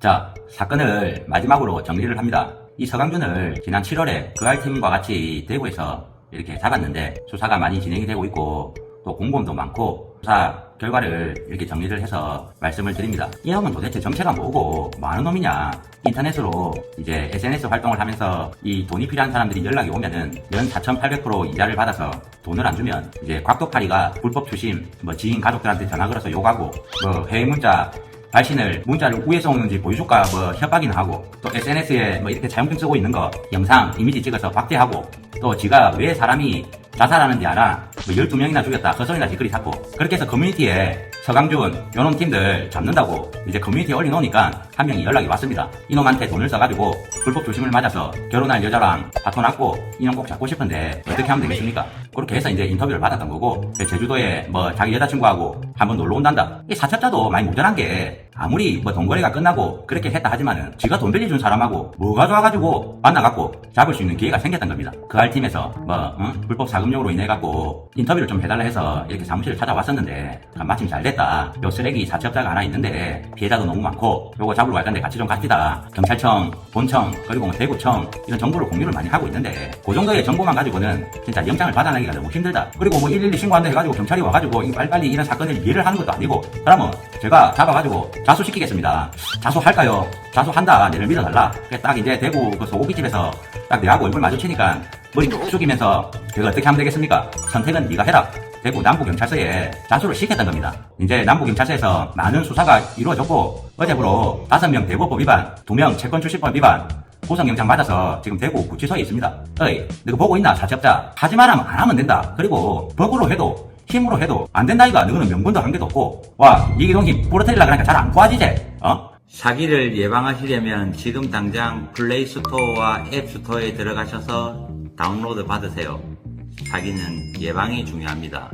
자, 사건을 마지막으로 정리를 합니다. 이 서강준을 지난 7월에 그알팀과 같이 대구에서 이렇게 잡았는데 수사가 많이 진행이 되고 있고 또 공범도 많고 수사 결과를 이렇게 정리를 해서 말씀을 드립니다. 이 놈은 도대체 정체가 뭐고 뭐 하는 놈이냐? 인터넷으로 이제 SNS 활동을 하면서 이 돈이 필요한 사람들이 연락이 오면은 연 4,800% 이자를 받아서 돈을 안 주면 이제 곽도파리가 불법 추심 뭐 지인 가족들한테 전화 걸어서 욕하고 뭐 해외 문자 발신을 문자를 위에서 오는지 보여줄까 뭐 협박이나 하고 또 SNS에 뭐 이렇게 자용증 쓰고 있는 거 영상 이미지 찍어서 박대하고 또 지가 왜 사람이 자살하는지 알아? 뭐 12명이나 죽였다. 허설이나 짓거리 샀고. 그렇게 해서 커뮤니티에 서강준 요놈 팀들 잡는다고 이제 커뮤니티에 올려놓으니까 한 명이 연락이 왔습니다. 이놈한테 돈을 써가지고 불법 조심을 맞아서 결혼할 여자랑 났고 이놈 꼭 잡고 싶은데 어떻게 하면 되겠습니까 그렇게 해서 이제 인터뷰를 받았던 거고 그 제주도에 뭐 자기 여자친구하고 한번 놀러 온단다 이 사첩자도 많이 모자란 게 아무리 뭐 돈거래가 끝나고 그렇게 했다 하지만은 지가 돈 빌려준 사람하고 뭐가 좋아가지고 만나갖고 잡을 수 있는 기회가 생겼던 겁니다. 그 알 팀에서 뭐 응? 불법 자금용으로 인해갖고 인터뷰를 좀 해달라 해서 이렇게 사무실을 찾아왔었는데 아, 마침 잘 됐다. 요 쓰레기 사채업자가 하나 있는데 피해자도 너무 많고 요거 잡으러 갈 건데 같이 좀 갑시다. 경찰청, 본청, 그리고 뭐 대구청 이런 정보를 공유를 많이 하고 있는데 그 정도의 정보만 가지고는 진짜 영장을 받아내 기가 너무 힘들다. 그리고 뭐 112 신고한다 해가지고 경찰이 와가지고 이 빨리빨리 이런 사건을 이해를 하는 것도 아니고 그러면 제가 잡아가지고 자수시키겠습니다. 자수할까요? 자수한다. 내를 믿어달라. 딱 이제 대구 그 소고기집에서 딱 내하고 얼굴 마주치니까 머리 툭 숙이면서 제가 어떻게 하면 되겠습니까? 선택은 네가 해라. 대구 남부경찰서에 자수를 시켰던 겁니다. 이제 남부경찰서에서 많은 수사가 이루어졌고 어제부로 5명 대부법 위반, 2명 채권출시법 위반, 구성영장 받아서 지금 대구 구치소에 있습니다. 어이, 너가 보고 있나 사채업자? 하지 말하면 안 하면 된다. 그리고 법으로 해도 힘으로 해도 안 된다 이가 너는 명분도 한 개도 없고 와 이기동이 부러뜨리려 그러니까 잘안 구하지지 어? 사기를 예방하시려면 지금 당장 플레이스토어와 앱스토어에 들어가셔서 다운로드 받으세요. 사기는 예방이 중요합니다.